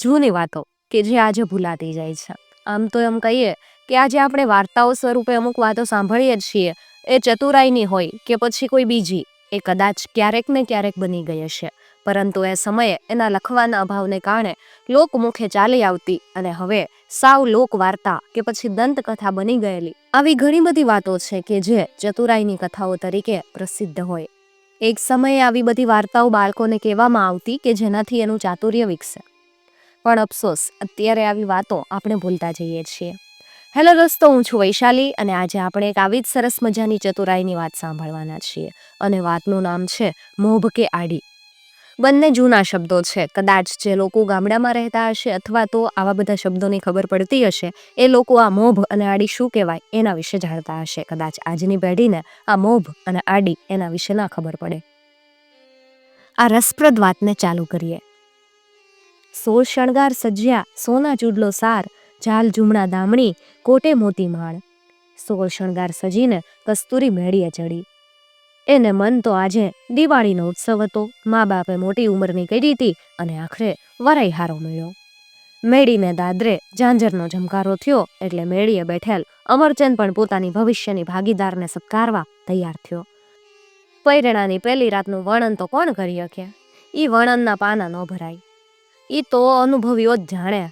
જૂની વાતો કે જે આજે ભૂલાતી જાય છે. આમ તો એમ કહીએ કે આજે આપણે વાર્તાઓ સ્વરૂપે અમુક વાતો સાંભળીએ છીએ, એ ચતુરાઈની હોય કે પછી કોઈ બીજી, એ કદાચ ક્યારેક ને ક્યારેક બની ગઈ હશે. પરંતુ એ સમયે એના લખવાના અભાવને કારણે લોકમુખે ચાલી આવતી અને હવે સાવ લોક વાર્તા કે પછી દંતકથા બની ગયેલી આવી ઘણી બધી વાતો છે કે જે ચતુરાઈની કથાઓ તરીકે પ્રસિદ્ધ હોય. એક સમયે આવી બધી વાર્તાઓ બાળકોને કહેવામાં આવતી કે જેનાથી એનું ચાતુર્ય વિકસે. પણ અફસોસ, અત્યારે આવી વાતો આપણે ભૂલતા જઈએ છીએ. હેલો દોસ્તો, હું છું વૈશાલી અને આજે આપણે એક આવી જ સરસ મજાની ચતુરાઈની વાત સાંભળવાના છીએ અને વાતનું નામ છે મોભ કે આડી. બંને જૂના શબ્દો છે. કદાચ જે લોકો ગામડામાં રહેતા હશે અથવા તો આવા બધા શબ્દોની ખબર પડતી હશે, એ લોકો આ મોભ અને આડી શું કહેવાય એના વિશે જાણતા હશે. કદાચ આજની પેઢીને આ મોભ અને આડી એના વિશે ના ખબર પડે. આ રસપ્રદ વાતને ચાલુ કરીએ. સોળ શણગાર સજ્યા સોના ચૂડલો સાર ચાલ ઝુમણા દામણી, કોટે મોતી માળ. સોળ શણગાર સજીને કસ્તુરી મેળીએ ચડી. એને મન તો આજે દિવાળીનો ઉત્સવ હતો. મા બાપે મોટી ઉંમરની કરી હતી અને આખરે વરાઈ હારો મળ્યો. મેળીને દાદરે ઝાંઝરનો ઝમકારો થયો એટલે મેળીએ બેઠેલ અમરચંદ પણ પોતાની ભવિષ્યની ભાગીદારને સત્કારવા તૈયાર થયો. પૈરણાની પહેલી રાતનું વર્ણન તો કોણ કરી શકે? ઈ વર્ણનના પાના ન ભરાય. ઈ તો અનુભવીઓ જ જાણે.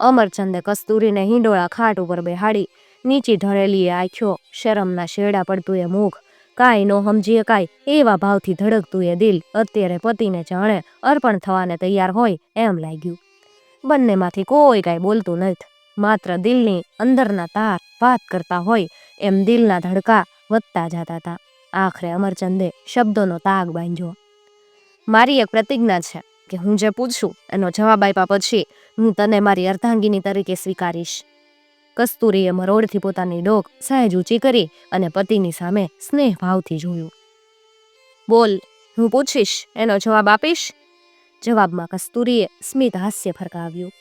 અમરચંદે કસ્તુરીને હિંડોળા ખાટ ઉપર બેહાડી, નીચી ઢળેલી એ આંખ્યો, શરમના શેરડા પડતું એ મુખ. કાંઈ નો સમજીએ કાંઈ, એવા ભાવથી ધડકતું એ દિલ. અત્યારે પતિને જાણે અર્પણ થવાને તૈયાર હોય એમ લાગ્યું. બંનેમાંથી કોઈ કાંઈ બોલતું નથી. માત્ર દિલની અંદરના તાર વાત કરતા હોય એમ દિલના ધડકા વધતા જતા હતા આખરે અમરચંદે શબ્દોનો તાગ બાંધ્યો. મારી એક પ્રતિજ્ઞા છે. કે હું જે પૂછું, એનો જવાબ આપ્યા પછી હું તને મારી અર્ધાંગીની તરીકે સ્વીકારીશ. કસ્તુરીએ મરોડથી પોતાની ડોક સહેજ ઊંચી કરી અને પતિની સામે સ્નેહ ભાવથી જોયું. બોલ, હું પૂછીશ, એનો જવાબ આપીશ? જવાબમાં કસ્તુરીએ સ્મિત હાસ્ય ફરકાવ્યું.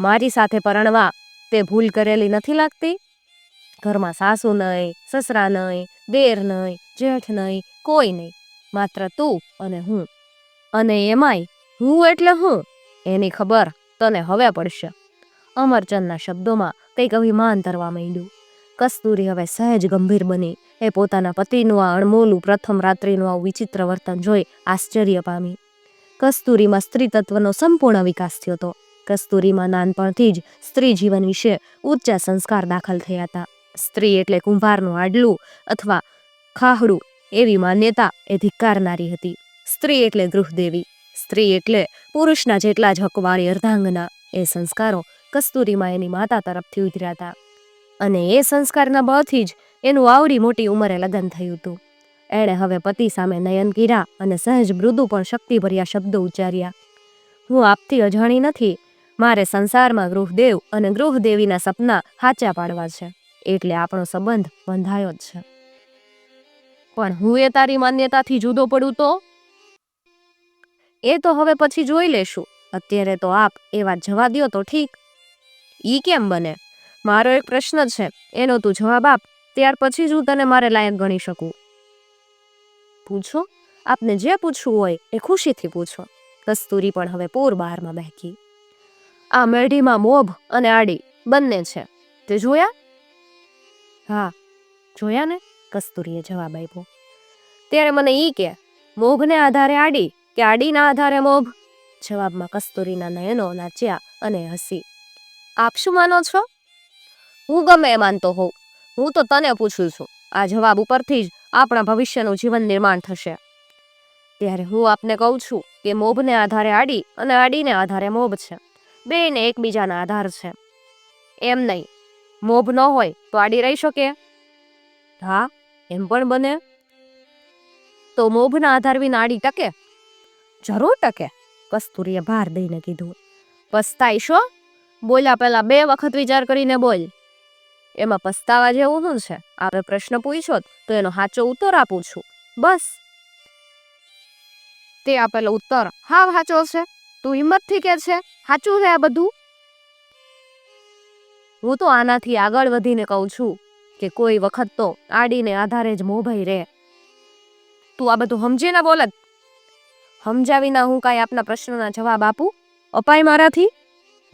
મારી સાથે પરણવા તે ભૂલ કરેલી નથી લાગતી? ઘરમાં સાસુ નહીં સસરા નહીં દેર નહીં જેઠ નહીં કોઈ નહીં માત્ર તું અને હું. અને એમાંય હું એટલે હું, એની ખબર તને હવે પડશે. અમરચંદના શબ્દોમાં કંઈક અભિમાન ધરવા માંડ્યું. કસ્તુરી હવે સહેજ ગંભીર બની. એ પોતાના પતિનું આ અણમોલું પ્રથમ રાત્રિનું આ વિચિત્ર વર્તન જોઈ આશ્ચર્ય પામી. કસ્તુરીમાં સ્ત્રી તત્વનો સંપૂર્ણ વિકાસ થયો હતો કસ્તુરીમાં નાનપણથી જ સ્ત્રી જીવન વિશે ઊંચા સંસ્કાર દાખલ થયા હતા. સ્ત્રી એટલે કુંભારનું આડલું અથવા ખાહડું એવી માન્યતા એ ધિક્કારનારી હતી. સ્ત્રી એટલે ગૃહદેવી, સ્ત્રી એટલે પુરુષના જેટલા જ હકવાળી અર્ધાંગના, એ સંસ્કારો કસ્તુરીમાં એની માતા તરફથી ઉતર્યા હતા. અને એ સંસ્કારના બળથી જ એનું આવડી મોટી ઉંમરે લગ્ન થયું હતું. એણે હવે પતિ સામે નયન કીરા અને સહેજ મૃદુ પણ શક્તિભર્યા શબ્દો ઉચ્ચાર્યા. હું આપથી અજાણી નથી. મારે સંસારમાં ગૃહદેવ અને ગૃહદેવીના સપના હાચા પાડવા છે. એટલે આપણો સંબંધ બંધાયો જ છે. પણ હું એ તારી માન્યતાથી જુદો પડું તો? એ તો હવે પછી જોઈ લેશું. અત્યારે તો આપ એ વાત જવા દ્યો તો ઠીક. ઈ કેમ બને? મારો એક પ્રશ્ન છે. એનો તું જવાબ આપ. ત્યાર પછી જ હું તને મારે લાયક ગણી શકું. પૂછો? આપને જે પૂછવું હોય એ ખુશીથી પૂછો. કસ્તુરી પણ હવે પૂર બહારમાં બહેકી આ મેઢીમાં મોભ અને આડી બંને છે. તે જોયા? હા. જોયા ને? કસ્તુરીએ જવાબ આપ્યો. ત્યારે મને ઈ કે, મોભને આધારે આડી કે આડીના આધારે મોભ? જવાબમાં કસ્તુરીના નયનો નાચ્યા અને હસી. આપ શું માનો છો? હું ગમે એ માનતો હોઉં. હું તો તને પૂછું છું. આ જવાબ ઉપરથી જ આપણા ભવિષ્યનું જીવન નિર્માણ થશે. ત્યારે હું આપને કહું છું કે મોભને આધારે આડી અને આડીને આધારે મોભ છે. બેને એકબીજાના આધાર છે. એમ નહીં. મોભ ન હોય તો આડી રહી શકે? હા, એમ પણ બને. તો મોભના આધાર વિના આડી ટકે? જરૂર ટકે કસ્તુરીએ ભાર દઈને કીધું. પસ્તાઈશો? બોલ્યા પહેલા બે વખત વિચાર કરીને બોલ. એમાં પસ્તાવા જેવું શું છે? આપણે પ્રશ્ન પૂછ્યો તો એનો સાચો ઉત્તર આપું છું. બસ. તે આપેલો ઉત્તર હા સાચો છે. તું હિંમતથી કે છે? સાચું છે આ બધું? હું તો આનાથી આગળ વધીને કહું છું કે કોઈ વખત તો આડીને આધારે જ મોભાઈ રે. તું આ બધું સમજીને બોલત સમજાવીના હું કાંઈ આપના પ્રશ્નોના જવાબ આપું? અપાય મારાથી?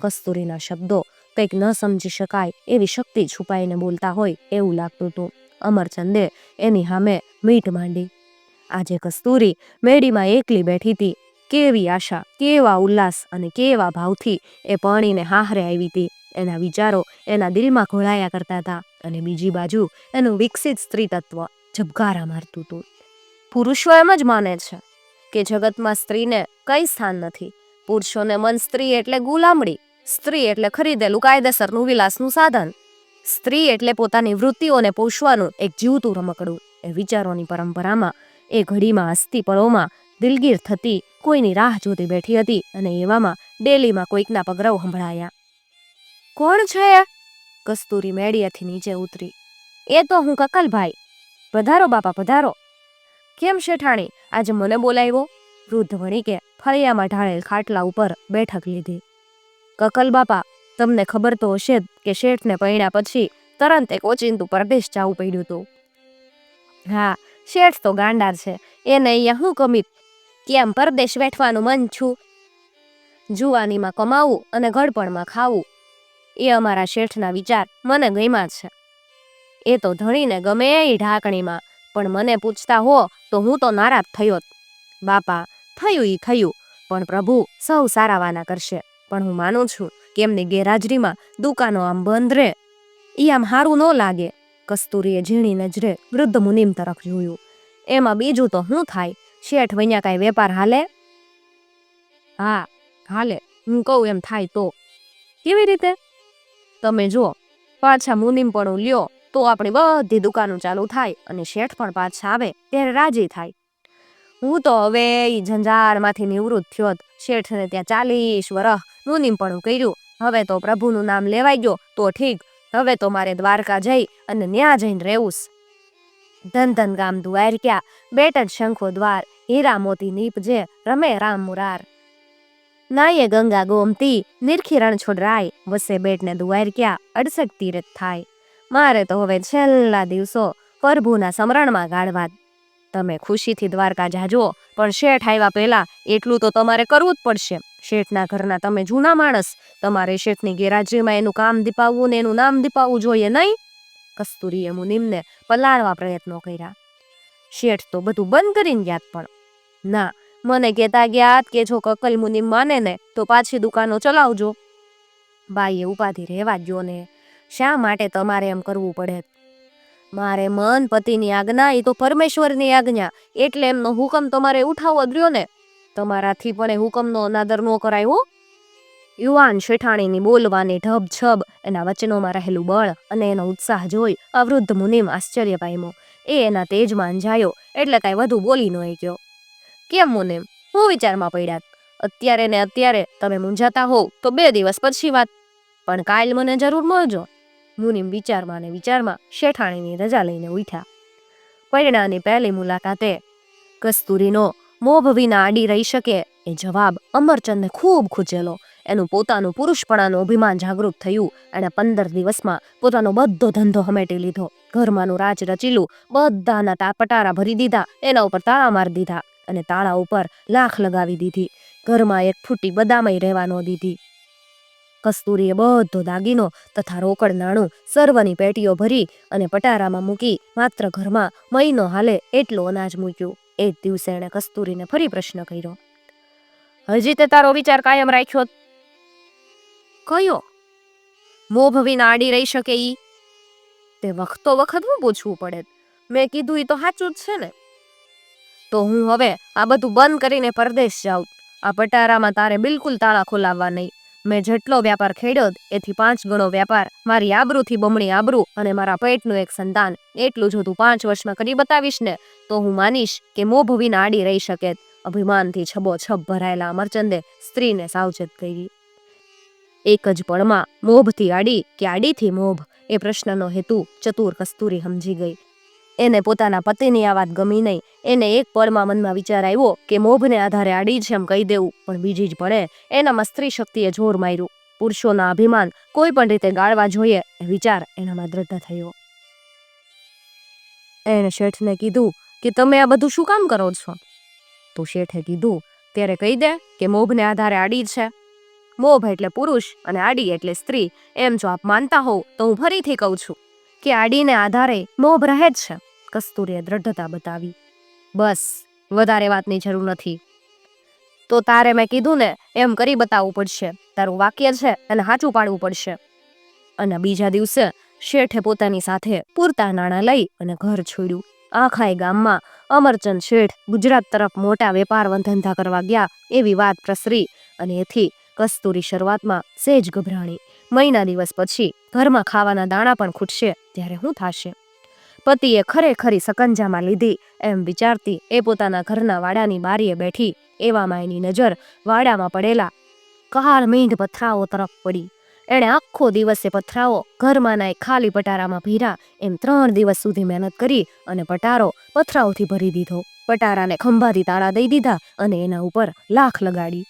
કસ્તુરીના શબ્દો કંઈક ન સમજી શકાય એવી શક્તિ છુપાઈને બોલતા હોય એવું લાગતું હતું. અમરચંદે એની સામે મીટ માંડી. આજે કસ્તુરી મેડીમાં એકલી બેઠી હતી. કેવી આશા, કેવા ઉલ્લાસ અને કેવા ભાવથી એ પરણીને હાહરે આવી હતી. એના વિચારો એના દિલમાં ઘોળાયા કરતા હતા અને બીજી બાજુ એનું વિકસિત સ્ત્રી તત્વ ઝબકારા મારતું હતું. પુરુષો એમ જ માને છે. કે જગતમાં સ્ત્રીને કઈ સ્થાન નથી. પુરુષોને મન સ્ત્રી એટલે ગુલામડી, સ્ત્રી એટલે ખરીદેલું કાયદેસરનું વિલાસનું સાધન. સ્ત્રી એટલે પોતાની વૃત્તિઓને પોષવાનું એક જીવતું રમકડું. એ વિચારોની પરંપરામાં, એ ઘડીમાં, અસ્થિપળોમાં પળોમાં દિલગીર થતી કોઈની રાહ જોતી બેઠી હતી અને એવામાં ડેલીમાં કોઈકના પગરવ સંભળાયા. કોણ છે કસ્તુરી મેડિયાથી નીચે ઉતરી. એ તો હું કકલભાઈ. પધારો બાપા, પધારો. કેમ શેઠાણી? આજે મને બોલાવ્યો? વૃદ્ધ વણિકે ફળિયામાં ઢાળેલ ખાટલા ઉપર બેઠક લીધી. કકલ બાપા, તમને ખબર તો હશે જ કે શેઠને પૈણ્યા પછી તરત એક ઓચિંતું પરદેશ જવું પડ્યું હતું. હા, શેઠ તો ગાંડાર છે. એને અહીંયા હું કમી? કેમ પરદેશ વેઠવાનું મન છું? જુવાનીમાં કમાવું અને ઘડપણમાં ખાવું. એ અમારા શેઠના વિચાર મને ગમ્યા છે. એ તો ધણીને ગમે એ ઢાંકણીમાં. પણ મને પૂછતા હો, તો હું તો નારાજ થયો જ. બાપા, થયું ઈ થયું, પણ પ્રભુ સૌ સારાવાના કરશે. પણ હું માનું છું કે એમની ગેરહાજરીમાં દુકાનો આમ બંધ રહે ઈ આમ હારું ન લાગે. કસ્તુરીએ ઝીણી નજરે વૃદ્ધ મુનિમ તરફ જોયું. એમાં બીજું તો શું થાય? શેઠ વૈયા કાંઈ વેપાર હાલે? હા, હાલે. હું કહું એમ થાય તો. કેવી રીતે? તમે જુઓ. પાછા મુનિમ પણ લ્યો. તો આપણી બધી દુકાનો ચાલુ થાય અને શેઠ પણ પાછા આવે ત્યારે રાજી થાય. હું તો હવે એ ઝંઝારમાંથી નિવૃત્ત થયો જ. શેઠને ત્યાં ચાલીસ વરહ મુનિમ પણ કર્યું. હવે તો પ્રભુનું નામ લેવાઈ ગયો. તો ઠીક. હવે તો મારે દ્વારકા જઈ અને ન્યા જઈને રહેવું ધન ધન ગામ દ્વાર ક્યાં. બેટ જ શંખો દ્વાર. હીરા મોતી નીપજે રમે રામ મુરાર. નાયે ગંગા ગોમતી. નિરખી રણછોડ રાય વસે બેટને દુવાર ક્યાં. અડસઠ તીરથ થાય. મારે તો હવે છેલ્લા દિવસો પ્રભુના સમરણમાં ગાળવા તમે ખુશીથી દ્વારકા જાજો, પણ શેઠ આવ્યા પહેલા એટલું તો તમારે કરવું જ પડશે. શેઠના ઘરના તમે જૂના માણસ, તમારે શેઠની ગેરહાજરીમાં એનું કામ દીપાવવું ને એનું નામ દીપાવવું જોઈએ નહીં? કસ્તુરીએ મુનિમને પલાળવા પ્રયત્નો કર્યા. શેઠ તો બધું બંધ કરીને ગયા પણ. ના, મને કહેતા ગયા કે જો કકલ મુનિમ માને ને તો પાછી દુકાનો ચલાવજો. બાઈએ ઉપાધિ રહેવા ગયો ને શા માટે તમારે એમ કરવું પડે? મારે મન પતિની આજ્ઞા એ તો પરમેશ્વરની આજ્ઞા. એટલે એમનો હુકમ તમારે ઉઠાવવો રહ્યો ને. તમારાથી પણ એ હુકમનો અનાદર ન કરાયો યુવાન શેઠાણીની બોલવાની ઢબ છબ એના વચનોમાં રહેલું બળ અને એનો ઉત્સાહ જોઈ અવૃદ્ધ મુનિમ આશ્ચર્ય પામ્યો. એ એના તેજમાં અંજાયો એટલે કાંઈ વધુ બોલી ન ગયો કેમ મુનિમ? હું વિચારમાં પડ્યા. અત્યારે ને અત્યારે તમે મૂંઝાતા હોવ, તો બે દિવસ પછી વાત. પણ કાલ મને જરૂર મળજો. મુનિમ વિચારમાં ને વિચારમાં શેઠાણીની રજા લઈને ઉઠ્યા. પરિણાની પહેલી મુલાકાતે, કસ્તુરીનો, મોભ વિના આડી રહી શકે? એ જવાબ અમરચંદને ખૂબ ખૂચેલો. એનું પોતાનું પુરુષપણાનું અભિમાન જાગૃત થયું. એણે પંદર દિવસમાં પોતાનો બધો ધંધો હમેટી લીધો. ઘરમાંનું રાજ રચીલું, બધાના તા પટારા ભરી દીધા, એના ઉપર તાળા મારી દીધા અને તાળા ઉપર લાખ લગાવી દીધી. ઘરમાં એક ફૂટી બદામય રહેવા ન દીધી. કસ્તુરીએ બધો દાગીનો તથા રોકડ નાણું સર્વની પેટીઓ ભરી અને પટારામાં મૂકી માત્ર ઘરમાં મહિનો હાલે એટલું અનાજ મૂક્યું. એ જ દિવસે એણે કસ્તુરીને ફરી પ્રશ્ન કર્યો. હજી તે તારો વિચાર કાયમ રાખ્યો કયો? મોભ વિના આડી રહી શકે ઈ? તે વખતો વખત હું પૂછવું પડે. મેં કીધું ઈ તો સાચું જ છે ને. તો હું હવે આ બધું બંધ કરીને પરદેશ જાઉં. આ પટારામાં તારે બિલકુલ તાળા ખોલાવવા નહીં. મેં જેટલો વ્યાપાર ખેડ્યો એથી પાંચ ગણો વ્યાપાર. મારી આબરૂથી બમણી આબરૂ અને મારા પેટનું એક સંતાન. એટલું જો તું પાંચ વર્ષમાં કરી બતાવીશ ને, તો હું માનીશ કે મોભ વિના આડી રહી શકે અભિમાનથી છબો છબ ભરાયેલા અમરચંદે સ્ત્રીને સાવચેત કરી. એક જ પળમાં મોભથી આડી કે આડીથી મોભ? એ પ્રશ્નનો હેતુ ચતુર કસ્તુરી સમજી ગઈ. એને પોતાના પતિની આ વાત ગમી નહીં. એને એક પળમાં મનમાં વિચાર આવ્યો કે મોભને આધારે આડી છે એમ કહી દેવું, પણ બીજી જ પળે એનામાં સ્ત્રી શક્તિએ જોર માર્યું. પુરુષોના અભિમાન કોઈ પણ રીતે ગાળવા જોઈએ એ વિચાર એનામાં દ્રઢ થયો. એણે શેઠને કીધું કે તમે આ બધું શું કામ કરો છો? તો શેઠે કીધું, ત્યારે કહી દે કે મોભને આધારે આડી છે. મોભ એટલે પુરુષ અને આડી એટલે સ્ત્રી. એમ જો આપ માનતા હોવ તો હું ફરીથી કહું છું કે આડીને આધારે મોભ રહે જ છે. કસ્તુરીએ દ્રઢતા બતાવી. બસ, વધારે વાતની જરૂર નથી. તો તારે મેં કીધું ને, એમ કરી બતાવવું પડશે. તારું વાક્ય છે એને સાચું પાડવું પડશે. અને બીજા દિવસે શેઠે પોતાની સાથે પૂરતા નાણાં લઈ અને ઘર છોડ્યું. આખાય ગામમાં અમરચંદ શેઠ ગુજરાત તરફ મોટા વેપાર ધંધા કરવા ગયા એવી વાત પ્રસરી અને એથી કસ્તુરી શરૂઆતમાં સેજ ગભરાણી. મહિના દિવસ પછી ઘરમાં ખાવાના દાણા પણ ખૂટશે, ત્યારે શું થશે? પતિએ ખરેખરી સકંજામાં લીધી. એમ વિચારતી એ પોતાના ઘરના વાડાની બારીએ બેઠી એવામાં એની નજર વાડામાં પડેલા કાળ મીંઢ પથરાઓ તરફ પડી. એણે આખો દિવસે પથરાઓ ઘરમાંના એક ખાલી પટારામાં ભીરા. એમ ત્રણ દિવસ સુધી મહેનત કરી અને પટારો પથરાઓથી ભરી દીધો. પટારાને ખંભાથી તાળા દઈ દીધા અને એના ઉપર લાખ લગાડી.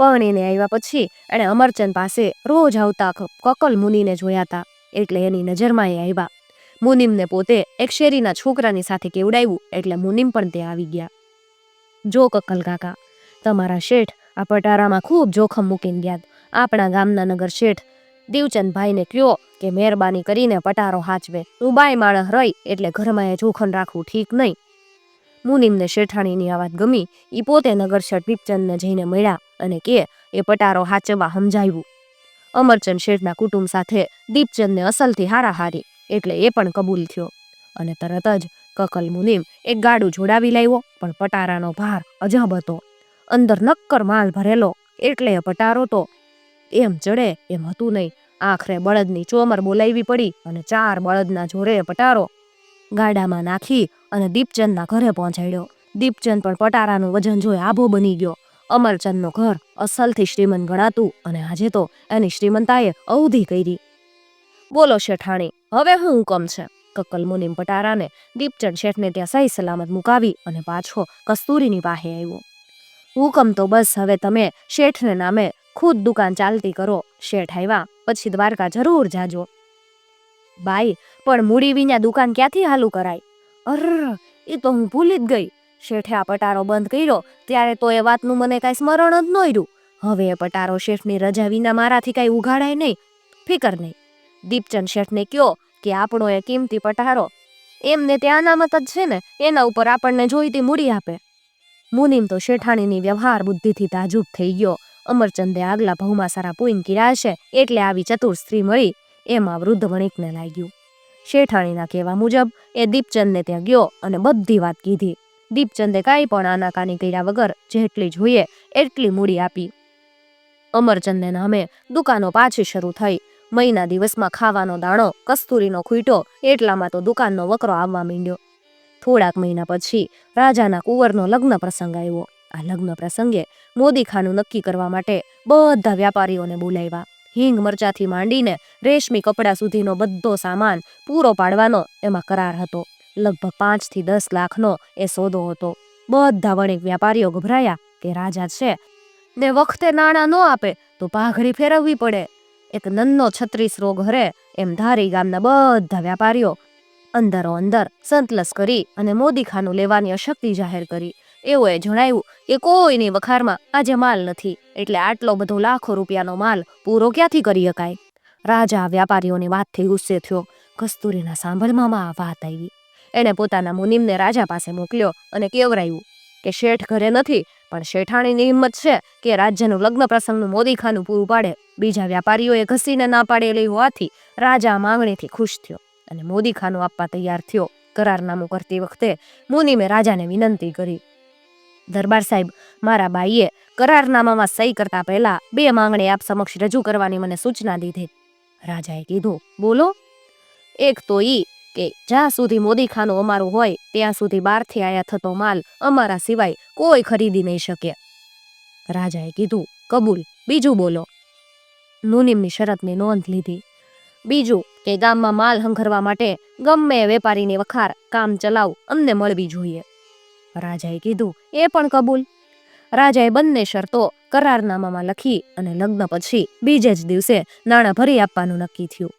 પણ એને આવ્યા પછી એણે અમરચંદ પાસે રોજ આવતા કકલ મુનિને જોયા હતા એટલે એની નજરમાં એ આવ્યા. મુનિમને પોતે એક શેરીના છોકરાની સાથે કેવડાવ્યું એટલે મુનિમ પણ તે આવી ગયા. જો કક્કલ કાકા, તમારા શેઠ આ પટારામાં ખૂબ જોખમ મૂકીને ગયા. આપણા ગામના નગર શેઠ દેવચંદભાઈને કયો કે મહેરબાની કરીને પટારો હાચવે. હું બાય માણસ રહી એટલે ઘરમાં એ જોખમ રાખવું ઠીક નહીં. મુનિમને શેઠાણીની આ વાત ગમી એ પોતે નગર શેઠ દીપચંદને જઈને મળ્યા અને કે એ પટારો હાચવા સમજાવ્યું. અમરચંદ શેઠના કુટુંબ સાથે દીપચંદને અસલથી હારાહારી એટલે એ પણ કબૂલ થયો. અને તરત જ કકલ મુનિમ એક ગાડું જોડાવી લાવ્યો, પણ પટારાનો ભાર અજબ હતો. અંદર નક્કર માલ ભરેલો, એટલે પટારો તો એમ ચડે એમ હતું નહીં. આખરે બળદની ચોમર બોલાવી પડી અને ચાર બળદના જોરે પટારો ગાડામાં નાખી અને દીપચંદના ઘરે પહોંચાડ્યો. દીપચંદ પણ પટારાનું વજન જોઈ આભો બની ગયો. અમરચંદનું ઘર અસલથી શ્રીમંત ગણાતું અને આજે તો એની શ્રીમંતાએ અવધિ કરી. બોલો શેઠાણી હવે હું હુકમ છે? કક્કલ મુનિમ પટારાને દીપચંદ શેઠને ત્યાં સહી સલામત મુકાવી અને પાછો કસ્તુરીની પાસે આવ્યો. હુકમ તો બસ, હવે તમે શેઠને નામે ખુદ દુકાન ચાલતી કરો. શેઠ આવ્યા, પછી દ્વારકા જરૂર જાજો. બાઈ, પણ મૂડી વિના દુકાન ક્યાંથી હાલું કરાય? અર એ તો હું ભૂલી જ ગઈ. શેઠે આ પટારો બંધ કર્યો, ત્યારે તો એ વાતનું મને કાંઈ સ્મરણ જ ન હવે એ પટારો શેઠની રજા વિના મારાથી કાંઈ ઉઘાડાય નહીં. ફિકર નહીં. દીપચંદ શેઠને કયો કે આપણો એ કિંમતી પટારો. એમને ત્યાં અનામત જ છે ને, એના ઉપર આપણને જોઈતી મૂડી આપે. મુનિમ તો શેઠાણીની વ્યવહાર બુદ્ધિથી તાજુબ થઈ ગયો. અમરચંદે આગલા ભાવમાં સારા પૂઈન કિરા છે એટલે આવી ચતુર સ્ત્રી મળી. એમાં વૃદ્ધ વણિકને લાગ્યું. શેઠાણીના કહેવા મુજબ, એ દીપચંદને ત્યાં ગયો અને બધી વાત કીધી. દીપચંદે કાંઈ પણ આનાકાની કર્યા વગર જેટલી જોઈએ, એટલી મૂડી આપી. અમરચંદને નામે દુકાનો પાછી શરૂ થઈ. મહિના દિવસમાં ખાવાનો દાણો, કસ્તુરીનો ખૂંટો, એટલામાં તો દુકાનનો વકરો આવવા માંડ્યો. થોડાક મહિના પછી રાજાના કુંવરનો લગ્ન પ્રસંગ આવ્યો. આ લગ્ન પ્રસંગે મોદીખાનું નક્કી કરવા માટે બધા વ્યાપારીઓને બોલાવ્યા. હિંગ મરચાથી માંડીને રેશમી કપડા સુધીનો બધો સામાન પૂરો પાડવાનો એમાં કરાર હતો. લગભગ પાંચથી દસ લાખનો એ સોદો હતો. બધા વણિક વ્યાપારીઓ ગભરાયા કે રાજા છે ને વખતે નાણાં ન આપે તો પાઘડી ફેરવવી પડે. એક નન્નો છત્રીસ રોગ હરે એમ ધારી ગામના બધા વ્યાપારીઓ અંદરો અંદર સંતલસ કરી અને મોદીખાનું લેવાની અશક્તિ જાહેર કરી. એઓએ જણાવ્યું કે કોઈની વખારમાં આજે માલ નથી, એટલે આટલો બધો લાખો રૂપિયાનો માલ પૂરો ક્યાંથી કરી શકાય? રાજા વ્યાપારીઓની વાતથી ગુસ્સે થયો. કસ્તુરીના સાંભળવામાં આ વાત આવી. એણે પોતાના મુનિમને રાજા પાસે મોકલ્યો અને કેવરાયું કે શેઠ ઘરે નથી પણ શેઠાણીની હિંમત છે કે રાજ્યનું લગ્ન પ્રસંગનું મોદીખાનું પૂરું પાડે. બીજા વ્યાપારીઓએ ઘસીને ના પાડેલી હોવાથી રાજા માંગણીથી ખુશ થયો અને મોદીખાનું આપવા તૈયાર થયો. કરારનામું કરતી વખતે મુનિમે રાજાને વિનંતી કરી. દરબાર સાહેબ, મારા બાઈએ કરારનામામાં સહી કરતા પહેલા બે માંગણી આપ સમક્ષ રજૂ કરવાની મને સૂચના દીધી. રાજાએ કીધું, બોલો? એક તો ઈ કે જ્યાં સુધી મોદીખાનું અમારું હોય, ત્યાં સુધી બહારથી આયા થતો માલ અમારા સિવાય કોઈ ખરીદી નહીં શકે. રાજાએ કીધું, કબૂલ, બીજું બોલો. મુનિમની શરતની નોંધ લીધી. બીજું કે ગામમાં માલ હંખરવા માટે ગમે વેપારીની વખાર, કામ ચલાવ, અમને મળવી જોઈએ. રાજાએ કીધું, એ પણ કબૂલ. રાજાએ બંને શરતો કરારનામામાં લખી અને લગ્ન પછી બીજે જ દિવસે નાણાં ભરી આપવાનું નક્કી થયું.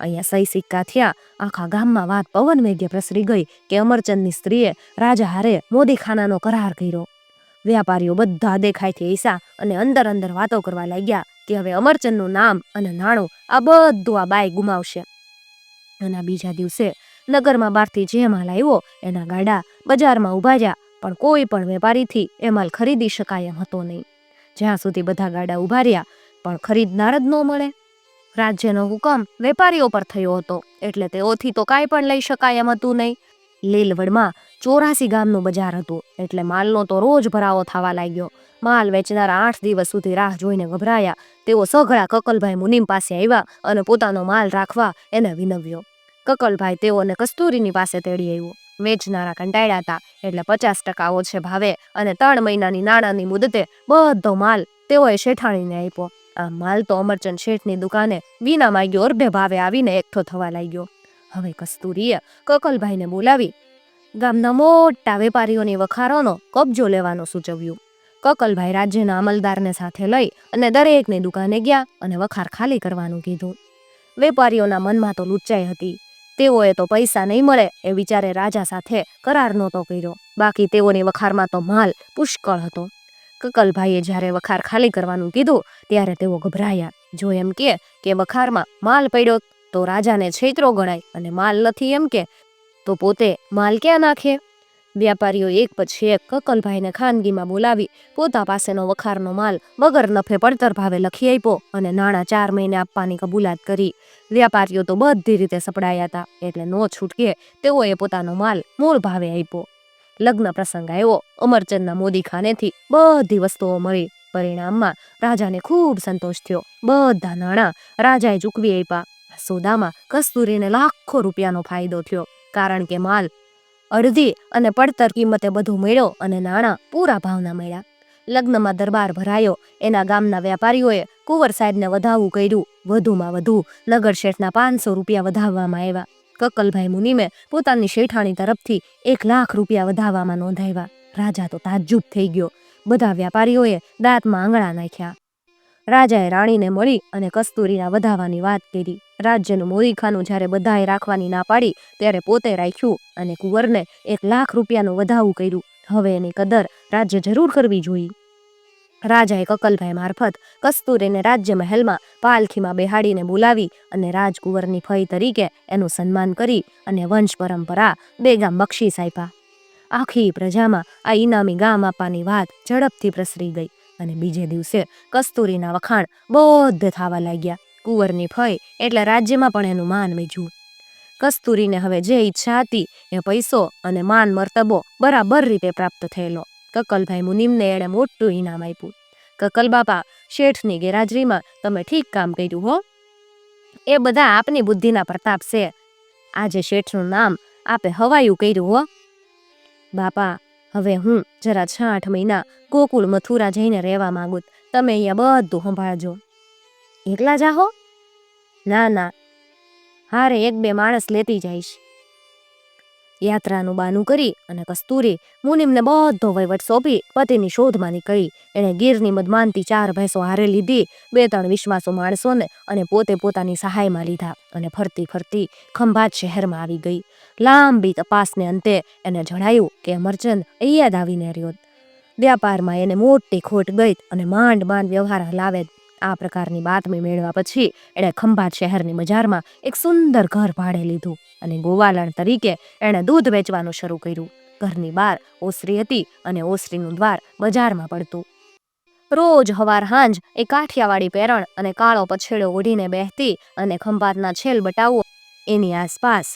અહીંયા સહી સિક્કા થયા. આખા ગામમાં વાત પવન વેગે પ્રસરી ગઈ કે અમરચંદની સ્ત્રીએ રાજા હારે મોદીખાનાનો કરાર કર્યો. વ્યાપારીઓ બધા દેખાયથી ઈસા અને અંદર અંદર વાતો કરવા લાગ્યા કે હવે અમરચંદનું નામ અને નાણું આ બધું આ બાઈ ગુમાવશે. અને બીજા દિવસે નગરમાં બહારથી જે માલ આવ્યો એના ગાડા બજારમાં ઊભા રહ્યા, પણ કોઈ પણ વેપારીથી એ માલ ખરીદી શકાય એમ હતો નહીં. જ્યાં સુધી બધા ગાડા ઊભા રહ્યા, પણ ખરીદનાર જ ન મળે. રાજ્યનો હુકમ વેપારીઓ પર થયો હતો, એટલે તેઓથી તો કાંઈ પણ લઈ શકાય એમ હતું નહીં. લીલવડમાં ચોરાસી ગામનું બજાર હતું, એટલે માલનો તો રોજ ભરાવો થવા લાગ્યો. માલ વેચનારા આઠ દિવસ સુધી રાહ જોઈને ગભરાયા. તેઓ સઘળા કકલભાઈ મુનિમ પાસે આવ્યા અને પોતાનો માલ રાખવા એને વિનવ્યો. કકલભાઈ તેઓને કસ્તુરીની પાસે તેડી આવ્યો. વેચનારા કંટાળ્યા હતા, એટલે પચાસ ટકા ઓછે ભાવે અને ત્રણ મહિનાની નાણાંની મુદતે બધો માલ તેઓએ શેઠાણીને આપ્યો. આ માલ તો અમરચંદ શેઠની દુકાને વિના માગ્યો, અર્ધે ભાવે આવીને એકઠો થવા લાગ્યો. હવે કસ્તુરીએ કકલભાઈને બોલાવી ગામના મોટા વેપારીઓની વખારોનો કબજો લેવાનું સૂચવ્યું. કકલભાઈ રાજ્યના અમલદારને સાથે લઈ અને દરેકની દુકાને ગયા અને વખાર ખાલી કરવાનું કીધું. વેપારીઓના મનમાં તો લુચ્ચાઈ હતી. તેઓએ તો પૈસા નહીં મળે એ વિચારે રાજા સાથે કરાર નહોતો કર્યો. બાકી તેઓની વખારમાં તો માલ પુષ્કળ હતો. કકલભાઈએ જ્યારે વખાર ખાલી કરવાનું કીધું, ત્યારે તેઓ ગભરાયા. જો એમ કે કે વખારમાં માલ પડ્યો, તો રાજાને છેતરો ગણાય અને માલ નથી એમ કે, તો પોતે માલ ક્યાં નાખે? વ્યાપારીઓ એક પછી એક કકલભાઈને ખાનગીમાં બોલાવી, પોતા પાસેનો વખારનો માલ વગર નફે પડતર ભાવે લખી આપ્યો અને નાણાં ચાર મહિને આપવાની કબૂલાત કરી. વ્યાપારીઓ તો બધી રીતે સપડાયા હતા, એટલે નો છૂટકે તેઓએ પોતાનો માલ મૂળ ભાવે આપ્યો. લગ્ન પ્રસંગ આવ્યો. અમરચંદના મોદી ખાનેથી બધી વસ્તુઓ મળી. પરિણામમાં રાજાને ખૂબ સંતોષ થયો. બધા નાણાં રાજાએ ચૂકવી આપ્યા. સોદામાં કસ્તુરીને લાખો રૂપિયાનો ફાયદો થયો. કારણ કે માલ અડધી અને પડતર કિંમતે બધું મળ્યો અને નાણાં પૂરા ભાવના મળ્યા. લગ્નમાં દરબાર ભરાયો. એના ગામના વેપારીઓએ કુંવર સાહેબને વધાવવું કર્યું. વધુમાં વધુ નગર શેઠના પાંચસો રૂપિયા વધાવવામાં આવ્યા. કકલભાઈ મુનિમે પોતાની શેઠાણી તરફથી એક લાખ રૂપિયા વધાવવામાં નોંધાવ્યા. રાજા તો તાજ્જુબ થઈ ગયો. બધા વ્યાપારીઓએ દાંતમાં આંગળા નાખ્યા. રાજાએ રાણીને મળી અને કસ્તુરીના વધાવાની વાત કરી. રાજ્યનું મોરીખાનું જ્યારે બધાએ રાખવાની ના પાડી, ત્યારે પોતે રાખ્યું અને કુંવરને એક લાખ રૂપિયાનું વધાવું કર્યું. હવે એની કદર રાજ્ય જરૂર કરવી જોઈએ. રાજાએ કકલભાઈ મારફત કસ્તુરીને રાજ્ય મહેલમાં પાલખીમાં બેહાડીને બોલાવી અને રાજકુંવરની ફઈ તરીકે એનું સન્માન કરી અને વંશ પરંપરા બેગામ બક્ષીસ આપ્યા. આખી પ્રજામાં આ ઇનામી ગામ આપવાની વાત ઝડપથી પ્રસરી ગઈ અને બીજે દિવસે કસ્તુરીના વખાણ બૌદ્ધ થવા લાગ્યા. કુંવરની ફઈ એટલે રાજ્યમાં પણ એનું માન વીજ્યું. કસ્તુરીને હવે જે ઈચ્છા હતી એ પૈસો અને માન મર્તબો બરાબર રીતે પ્રાપ્ત થયેલો. કકલભાઈ મુનિમને એણે મોટું ઇનામ આપ્યું. કકલ બાપા, શેઠની ગેરહાજરીમાં તમે ઠીક કામ કર્યું હો. એ બધા આપની બુદ્ધિના પ્રતાપ છે. આજે શેઠનું નામ આપે હવાયું કર્યું હો. બાપા, હવે હું જરા છ આઠ મહિના ગોકુળ મથુરા જઈને રહેવા માંગુ. તમે અહીંયા બધું સંભાળજો. એકલા જાહો? ના ના. હારે એક બે માણસ લેતી જઈશ. યાત્રાનું બાનું કરી અને કસ્તુરી મુનિમને બધો વહીવટ સોંપી પતિની શોધમાં નીકળી. એણે ગીરની મદમાનતી ચાર ભેંસો હારે લીધી બે ત્રણ વિશ્વાસો માણસોને અને પોતે પોતાની સહાયમાં લીધા અને ફરતી ફરતી ખંભાત શહેરમાં આવી ગઈ. લાંબી તપાસને અંતે એને જણાયું કે અમરચંદ અહીંયા આવીને રહ્યો. વ્યાપારમાં એને મોટી ખોટ ગઈ અને માંડ માંડ વ્યવહાર હલાવે. આ પ્રકારની બાતમી મેળવ્યા પછી એણે ખંભાત શહેરની બજારમાં એક સુંદર ઘર ભાડે લીધું. અને ગોવાલણ તરીકે એણે દૂધ વેચવાનું શરૂ કર્યું. ઘરની બહાર ઓસરી હતી અને ઓસરીનું દ્વાર બજારમાં પડતું. રોજ હવાર હાંજ એ કાઠિયાવાડી પેરણ અને કાળો પછેડો ઓઢીને બેહતી અને ખંભાતના છેલ બટાવો એની આસપાસ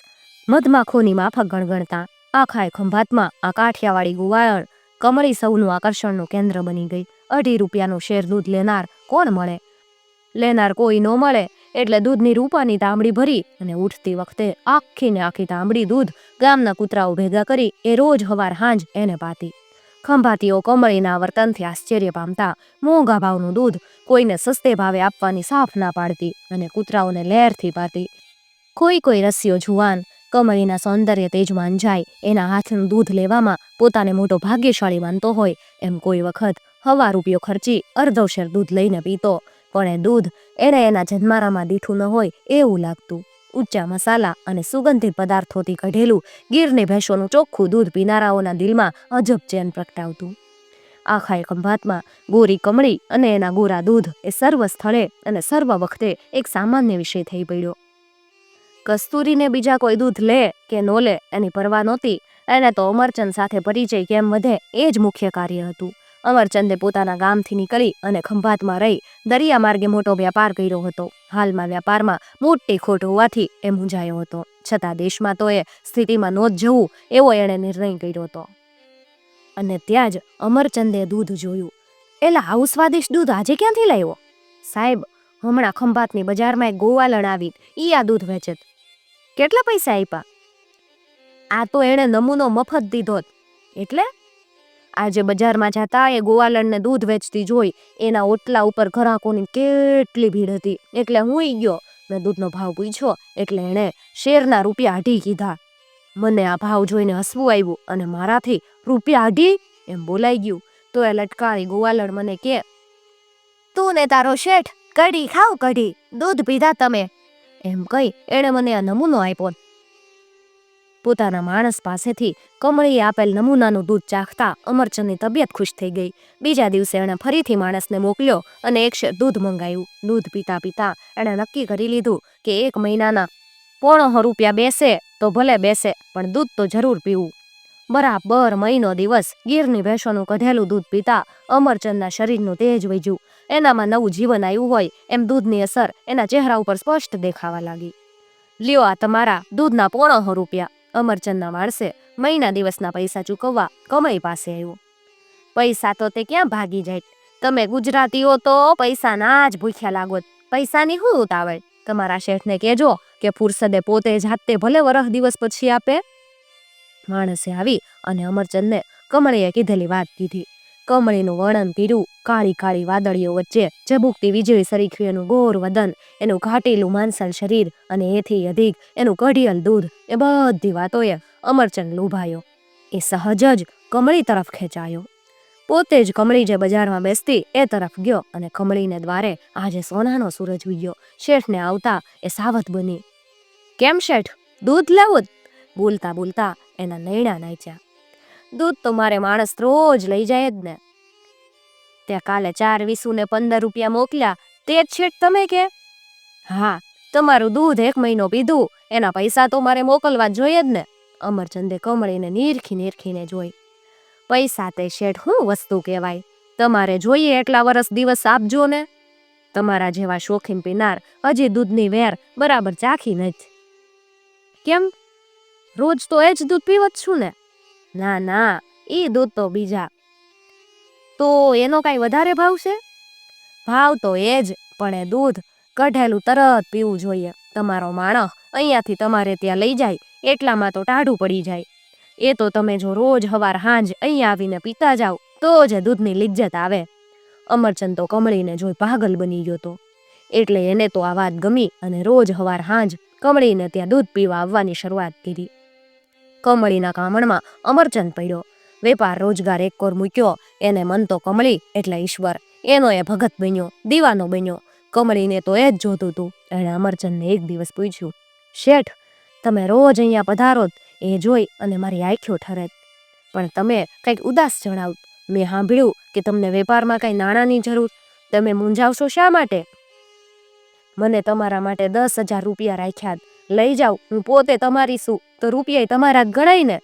મધમાખોની માફક ગણગણતા. આખાય ખંભાતમાં આ કાઠિયાવાડી ગુવાળણ કમળી સૌનું આકર્ષણનું કેન્દ્ર બની ગઈ. અઢી રૂપિયાનું શેર દૂધ લેનાર કોણ મળે? લેનાર કોઈ ન મળે. એટલે દૂધની રૂપાની તાંબડી ભરી અને ઉઠતી વખતે આખી ને આખી તાંબડી દૂધ ગામના કૂતરાઓ ભેગા કરી એ રોજ હવાર હાંજ એને પાતી. ખંભાતીઓ કમળીના વર્તનથી આશ્ચર્ય પામતા મોંઘા ભાવનું દૂધ કોઈને સસ્તે ભાવે આપવાની સાફ ના પાડતી અને કૂતરાઓને લહેરથી પાતી. કોઈ કોઈ રસીઓ જુવાન કમળીના સૌંદર્ય તેજમાં જાય એના હાથનું દૂધ લેવામાં પોતાને મોટો ભાગ્યશાળી માનતો હોય એમ કોઈ વખત હવા રૂપિયો ખર્ચી અર્ધો શેર દૂધ લઈને પીતો પણ એ દૂધ એને એના જન્મારામાં દીઠું ન હોય એવું લાગતું. ઊંચા મસાલા અને સુગંધિત પદાર્થોથી કઢેલું ગીરની ભેંસોનું ચોખ્ખું દૂધ પીનારાઓના દિલમાં અજબ ચેન પ્રગટાવતું. આખા ખંભાતમાં ગોરી કમળી અને એના ગોરા દૂધ એ સર્વ સ્થળે અને સર્વ વખતે એક સામાન્ય વિષય થઈ પડ્યો. કસ્તુરીને બીજા કોઈ દૂધ લે કે નો લે એની પરવા નહોતી, એને તો અમરચંદ સાથે પરિચય કેમ વધે એ જ મુખ્ય કાર્ય હતું. અમરચંદે પોતાના ગામથી નીકળી અને ખંભાતમાં રહી દરિયા માર્ગે મોટો વ્યાપાર કર્યો હતો. હાલમાં વ્યાપારમાં મોટી ખોટ હોવાથી એ મૂંઝાયો હતો. છતાં દેશમાં તો એ સ્થિતિમાં નોંધ જવું એવો એણે નિર્ણય કર્યો હતો. અને ત્યાં જ અમરચંદે દૂધ જોયું. એલા, આવું સ્વાદિષ્ટ દૂધ આજે ક્યાંથી લાવ્યો? સાહેબ, હમણાં ખંભાતની બજારમાં એક ગોવાલણ આવી. ઈ આ દૂધ વેચે. કેટલા પૈસા આપ્યા? આ તો એણે નમૂનો મફત દીધો જ. આજે બજારમાં જતા એ ગોવાલણને દૂધ વેચતી જોઈ એના ઓટલા ઉપર ઘરાકોની કેટલી ભીડ હતી. એટલે હું ગયો. મેં દૂધનો ભાવ પૂછ્યો, એટલે એણે શેરના રૂપિયા અઢી કીધા. મને આ ભાવ જોઈને હસવું આવ્યું અને મારાથી રૂપિયા અઢી? એમ બોલાઈ ગયું. તો એ લટકાળી ગોવાલણ મને કે તું ને તારો શેઠ કઢી ખાવ કઢી, દૂધ પીધા તમે. એમ કહી એણે મને આ નમૂનો આપ્યો. પોતાના માણસ પાસેથી કમળીએ આપેલ નમૂનાનું દૂધ ચાખતા અમરચંદની તબિયત ખુશ થઈ ગઈ. બીજા દિવસે એણે ફરીથી માણસને મોકલ્યો અને એક દૂધ મંગાવ્યું દૂધ પીતા પીતા એણે નક્કી કરી લીધું કે એક મહિનાના પોણો રૂપિયા બેસે તો ભલે બેસે, પણ દૂધ તો જરૂર પીવું. બરાબર મહિનો દિવસ ગીરની ભેંસોનું કઢેલું દૂધ પીતા અમરચંદના શરીરનું તેજ વજ્યું. એનામાં નવું જીવન આવ્યું હોય એમ દૂધની અસર એના ચહેરા ઉપર સ્પષ્ટ દેખાવા લાગી. લ્યો આ તમારા દૂધના પોણો રૂપિયા. અમરચંદના માણસે મહિના દિવસના પૈસા ચૂકવવા કમાઈ પાસે આવ્યું. પૈસા તો તે ક્યાં ભાગી જાય? તમે ગુજરાતીઓ તો પૈસાના જ ભૂખ્યા લાગો પૈસાની શું ઉતાવળ? તમારા શેઠને કહેજો કે ફુરસદે પોતે જાતે ભલે વરહ દિવસ પછી આપે. માણસે આવી અને અમરચંદને કમળીએ કીધેલી વાત કીધી. કમળીનું વર્ણન પીરું કાળી કાળી વાદળીઓ વચ્ચે ઝબુકતી વીજળી સરીખ્યું એનું ગોર વદન, એનું ઘાટેલું માંસલ શરીર અને એથી અધિક એનું કઢિયલ દૂધ, એ બધી વાતોએ અમરચંદ લોભાયો. એ સહજ જ કમળી તરફ ખેંચાયો. પોતે જ કમળી જે બજારમાં બેસતી એ તરફ ગયો અને કમળીને દ્વારે આજે સોનાનો સૂરજ ઉગ્યો. શેઠને આવતા એ સાવધ બની. કેમ શેઠ? દૂધ લેવું બોલતા બોલતા એના નૈણા નાચ્યા. દૂધ તો મારે માણસ રોજ લઈ જાય જ ને. ત્યાં કાલે ચાર વીસુ ને પંદર રૂપિયા મોકલ્યા, તે જ છેટ તમે કે? હા, તમારું દૂધ એક મહિનો પીધું, એના પૈસા તો મારે મોકલવા જોઈએ જ ને. અમરચંદે કમળીને નીરખી નીરખીને જોઈ. પૈસા તે શેઠ હું વસ્તુ કહેવાય? તમારે જોઈએ એટલા વરસ દિવસ આપજો ને? તમારા જેવા શોખીન પીનાર હજી દૂધની વેર બરાબર ચાખી નથી. કેમ? રોજ તો એ જ દૂધ પીવો જ છું ને. ના ના એ દૂધ તો બીજા. તો એનો કાંઈ વધારે ભાવ છે? ભાવ તો એ જ, પણ એ દૂધ કઢેલું તરત પીવું જોઈએ. તમારો માણસ અહીંયાથી તમારે ત્યાં લઈ જાય, એટલામાં તો ટાઢું પડી જાય. એ તો તમે જો રોજ હવાર હાંજ અહીંયા આવીને પીતા જાઓ, તો જ દૂધની લિજ્જત આવે. અમરચંદ તો કમળીને જોઈ પાગલ બની ગયો તો. એટલે એને તો આ વાત ગમી અને રોજ હવાર હાંજ કમળીને ત્યાં દૂધ પીવા આવવાની શરૂઆત કરી. કમળીના કામણમાં અમરચંદ પડ્યો. વેપાર રોજગાર એક કોર મૂક્યો. એને મન તો કમળી એટલે ઈશ્વર. એનો એ ભગત બન્યો, દીવાનો બન્યો. કમળીને તો એ જ જોતું હતું એણે અમરચંદને એક દિવસ પૂછ્યું, શેઠ, તમે રોજ અહીંયા પધારો એ જોઈ અને મારી આંખ્યો ઠરે પણ તમે કંઈક ઉદાસ જણાવ. મેં સાંભળ્યું કે તમને વેપારમાં કાંઈ નાણાંની જરૂર. તમે મૂંઝાવશો શા માટે? મને તમારા માટે દસ હજાર રૂપિયા રાખ્યા. લઈ જાઉં. હું પોતે તમારી છું તો રૂપિયા તમારા ગણાય ને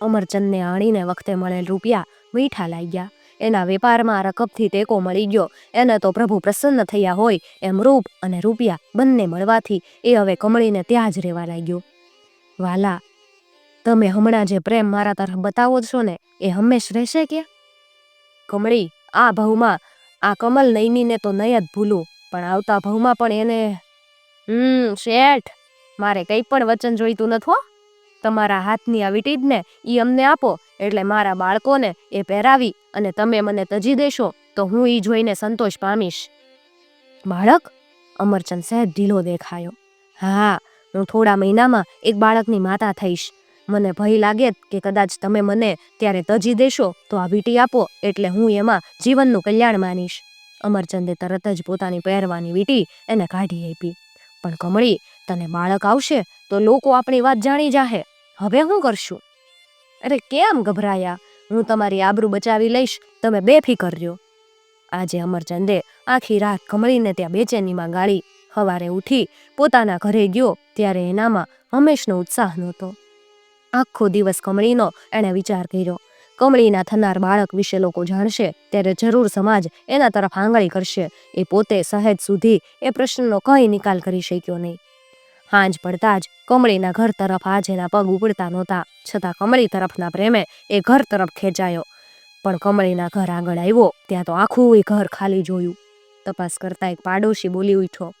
અમરચંદને આણીને વખતે મળેલ રૂપિયા મીઠા લાગ્યા એના વેપારમાં રકબથી ટેકો મળી ગયો. એને તો પ્રભુ પ્રસન્ન થયા હોય એમ રૂપ અને રૂપિયા બંને મળવાથી એ હવે કમળીને ત્યાં જ રહેવા લાગ્યો. વાલા, તમે હમણાં જે પ્રેમ મારા તરફ બતાવો છો ને, એ હંમેશ રહેશે કે કમળી, આ ભાવમાં આ કમલ નૈનીને તો નહીં જ ભૂલું, પણ આવતા ભાવમાં પણ એને હમ, શેઠ. મારે કંઈ પણ વચન જોઈતું નથી તમારા હાથની આ વીંટી જ એ અમને આપો, એટલે મારા બાળકોને એ પહેરાવી અને તમે મને તજી દેશો, તો હું એ જોઈને સંતોષ પામીશ. બાળક, અમરચંદ સહેજ ઢીલો દેખાયો. હા, હું થોડા મહિનામાં એક બાળકની માતા થઈશ. મને ભય લાગે કે કદાચ તમે મને ત્યારે તજી દેશો, તો આ વીંટી આપો, એટલે હું એમાં જીવનનું કલ્યાણ માનીશ. અમરચંદે તરત જ પોતાની પહેરવાની વીંટી એને કાઢી આપી. પણ કમળી, તને બાળક આવશે તો લોકો આપણી વાત જાણી જાહે. હવે હું કરશું? અરે કેમ ગભરાયા? હું તમારી આબરૂ બચાવી લઈશ, તમે બેફિકર રહ્યો. આજે અમરચંદે આખી રાત કમળીને ત્યાં બેચેનીમાં ગાળી સવારે ઉઠી પોતાના ઘરે ગયો, ત્યારે એનામાં હંમેશનો ઉત્સાહ નહોતો. આખો દિવસ કમળીનો એણે વિચાર કર્યો કમળીના થનાર બાળક વિશે લોકો જાણશે, ત્યારે જરૂર સમાજ એના તરફ આંગળી કરશે. એ પોતે સહેજ સુધી એ પ્રશ્નનો કંઈ નિકાલ કરી શક્યો નહીં. હાંજ પડતા જ કમળીના ઘર તરફ આજ એના પગ ઉપડતા નહોતા, છતાં કમળી તરફના પ્રેમે એ ઘર તરફ ખેંચાયો. પણ કમળીના ઘર આગળ આવ્યો, ત્યાં તો આખું એ ઘર ખાલી જોયું. તપાસ કરતા એક પાડોશી બોલી ઉઠ્યો,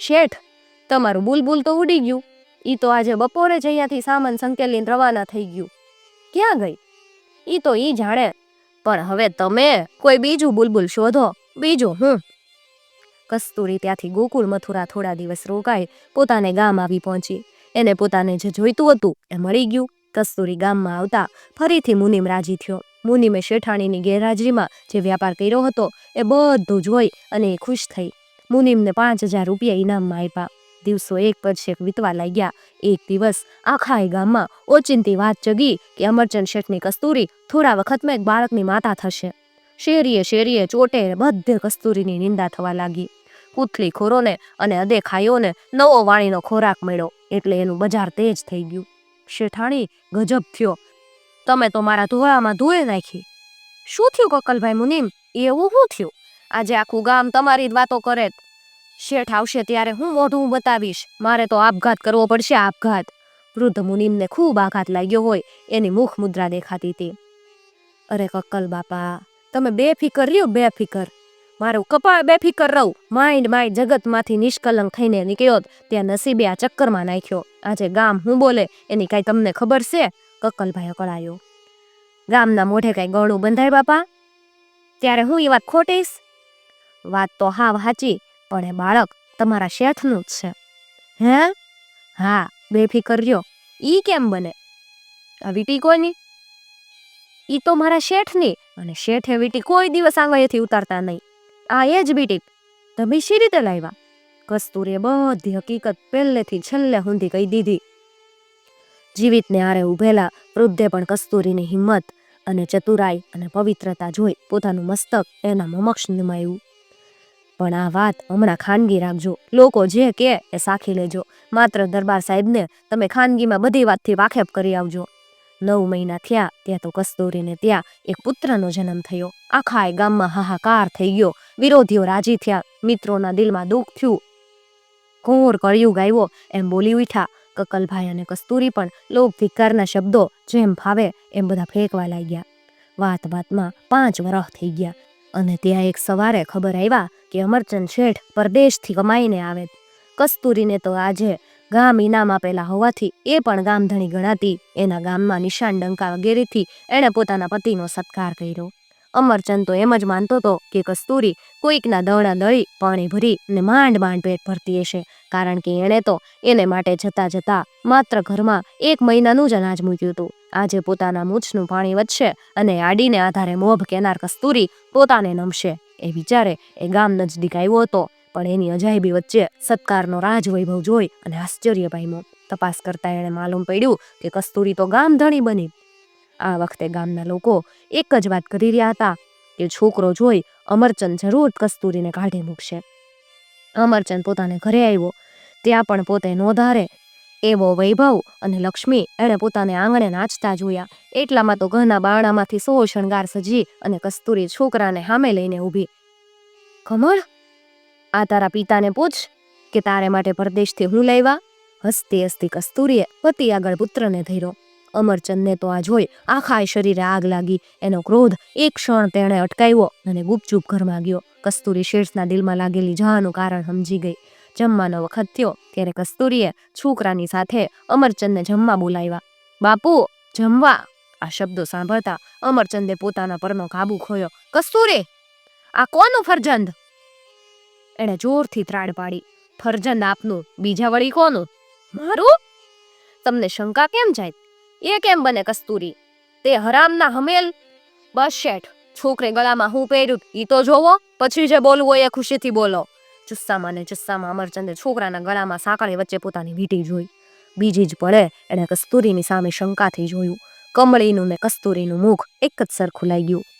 શેઠ, તમારું બુલબુલ તો ઉડી ગયું. ઈ તો આજે બપોરે જ અહીંયાથી સામાન સંકેલીને રવાના થઈ ગયું. ક્યાં ગઈ? ઈ તો એ જાણે. પણ હવે તમે કોઈ બીજું બુલબુલ શોધો. બીજું હું કસ્તુરી ત્યાંથી ગોકુળ મથુરા થોડા દિવસ રોકાઈ પોતાને ગામ આવી પહોંચી. એને પોતાને જે જોઈતું હતું એ મળી ગયું. કસ્તુરી ગામમાં આવતા ફરીથી મુનિમ રાજી થયો. મુનિમે શેઠાણીની ગેરહાજરીમાં જે વ્યાપાર કર્યો હતો એ બધું જોઈ અને એ ખુશ થઈ. મુનિમને પાંચ હજાર રૂપિયા ઇનામમાં આપ્યા. દિવસો એક પછી એક વીતવા લાગ્યા. એક દિવસ આખા એ ગામમાં ઓચિંતી વાત જગી કે અમરચંદ શેઠની કસ્તુરી થોડા વખતમાં એક બાળકની માતા થશે. શેરીએ શેરીએ ચોટે બધે કસ્તુરીની નિંદા થવા લાગી. કૂથલી ખોરોને અને અદેખાઈઓને નવો વાણીનો ખોરાક મળ્યો એટલે એનું બજાર તેજ થઈ ગયું. શેઠાણી, ગજબ થયો. તમે તો મારા ધોળામાં ધોઈ નાખી. શું થયું, કકલભાઈ મુનિમ? એવું શું થયું? આજે આખું ગામ તમારી જ વાતો કરે. શેઠ આવશે ત્યારે હું મોઢું બતાવીશ. મારે તો આપઘાત કરવો પડશે, આપઘાત. વૃદ્ધ મુનિમને ખૂબ આઘાત લાગ્યો હોય એની મુખ મુદ્રા દેખાતી હતી. અરે કક્કલ બાપા, તમે બેફિકર રહ્યો, બેફિકર. મારું કપાળ બેફિકર રહું. માઇન્ડ માઇન્ડ જગતમાંથી નિષ્કલંક થઈને નીકળ્યો ત્યાં નસીબે આ ચક્કરમાં નાખ્યો. આજે ગામ હું બોલે, એની કાંઈ તમને ખબર છે? કક્કલભાઈ અકળાયો. ગામના મોઢે કાંઈ ગળું બંધાય બાપા? ત્યારે હું એ વાત ખોટીશ? વાત તો હાવ હાચી પણ એ બાળક તમારા શેઠનું જ છે. હે? હા, બેફિકર રહ્યો. ઈ કેમ બને? આ વીટી કોની ઈ તો મારા શેઠની, અને શેઠે વીટી કોઈ દિવસ આંગળીથી ઉતારતા નહીં. આ એ જ વીટી તમે શી રીતે લાવ્યા? કસ્તુરીએ બધી હકીકત પહેલેથી છેલ્લે સુધી કહી દીધી. જીવિતને આરે ઉભેલા વૃદ્ધે પણ કસ્તુરીની હિંમત અને ચતુરાઈ અને પવિત્રતા જોઈ પોતાનું મસ્તક એના સમક્ષ નિમાયું. પણ આ વાત હમણાં ખાનગી રાખજો. લોકો જે કે એ સાખી લેજો. માત્ર દરબાર સાહેબને તમે ખાનગીમાં બધી વાતથી વાકેફ કરી આવજો. નવ મહિના થયા, ત્યાં તો કસ્તુરીને ત્યાં એક પુત્રનો જન્મ થયો. આખા એ ગામમાં હાહાકાર થઈ ગયો. વિરોધીઓ રાજી થયા. મિત્રોના દિલમાં દુઃખ થયું. ઘોર કળિયુગ આવ્યો, એમ બોલી ઉઠ્યા. કકલભાઈ અને કસ્તુરી પણ લોક ધિકારના શબ્દો જેમ ફાવે એમ બધા ફેંકવા લાગ્યા. વાત વાતમાં પાંચ વરહ થઈ ગયા. અને ત્યાં એક સવારે ખબર આવ્યા કે અમરચંદ શેઠ પરદેશથી કમાઈને આવે. કસ્તુરીને તો આજે ગામ ઇનામ આપેલા હોવાથી એ પણ ગામધણી ગણાતી. એના ગામમાં નિશાન ડંકા વગેરેથી એણે પોતાના પતિનો સત્કાર કર્યો. અમરચંદ તો એમ જ માનતો હતો કે કસ્તુરી કોઈકના દવડા દળી પાણી ભરી ને માંડ માંડ પેટ ભરતી હશે. કારણ કે એણે તો એને માટે જતા જતા માત્ર ઘરમાં એક મહિનાનું જ અનાજ મૂક્યું હતું. આજે પોતાના મૂછનું પાણી વધશે અને આડીને આધારે મોભ કેનાર કસ્તુરી પોતાને નમશે. એ વિચારે એ ગામ નજદીક આવ્યો હતો, પણ એની અજાયબી વચ્ચે સત્કારનો રાજવૈભવ જોઈ અને આશ્ચર્ય પામ્યો. તપાસ કરતા એણે માલુમ પડ્યું કે કસ્તુરી તો ગામ ધણી બની. આ વખતે ગામના લોકો એક જ વાત કરી રહ્યા હતા કે છોકરો જોઈ અમરચંદ જરૂર કસ્તુરીને કાઢી મૂકશે. અમરચંદ પોતાને ઘરે આવ્યો. ત્યાં પણ પોતે નોંધારે એવો વૈભવ અને લક્ષ્મી એણે પોતાને આંગણે નાચતા જોયા. એટલામાં તો ઘરના બારણામાંથી સો શણગાર સજી અને કસ્તુરી છોકરાને સામે લઈને ઊભી. કમળ, આ તારા પિતાને પૂછ કે તારે માટે પરદેશથી હું લાવ્યા હસતી હસતી કસ્તુરીએ પતિ આગળ પુત્રને ધર્યો. અમરચંદને તો આ જોઈ આખા શરીરે આગ લાગી. એનો ક્રોધ એક ક્ષણ તેણે અટકાવ્યો અને ગુપચુપ ઘરમાં ગયો. કસ્તુરી શેઠના દિલમાં લાગેલી જવાનું કારણ સમજી ગઈ. જમવાનો વખત થયો ત્યારે કસ્તુરીએ છોકરાની સાથે અમરચંદને જમવા બોલાવ્યા. બાપુ, જમવા. આ શબ્દો સાંભળતા અમરચંદે પોતાના પરનો કાબુ ખોયો. કસ્તુરી, આ કોનું ફરજંદ? એણે જોરથી ત્રાડ પાડી. ફરજંદ આપનું, બીજા વળી કોનું? મારું? તમને શંકા કેમ જાય? એ કેમ બને કસ્તુરી? તે હરામના હમેલ. બસ શેઠ, છોકરે ગળામાં હું પહેર્યું, ઈ તો જોવો, પછી જે બોલવું એ ખુશીથી બોલો. જુસ્સામાં ને જુસ્સામાં અમરચંદે છોકરાના ગળામાં સાંકળી વચ્ચે પોતાની વીંટી જોઈ. બીજી જ પળે એણે કસ્તુરીની સામે શંકાથી જોયું. કમળીનું ને કસ્તુરીનું મુખ એક જ સરખું લાગ્યું.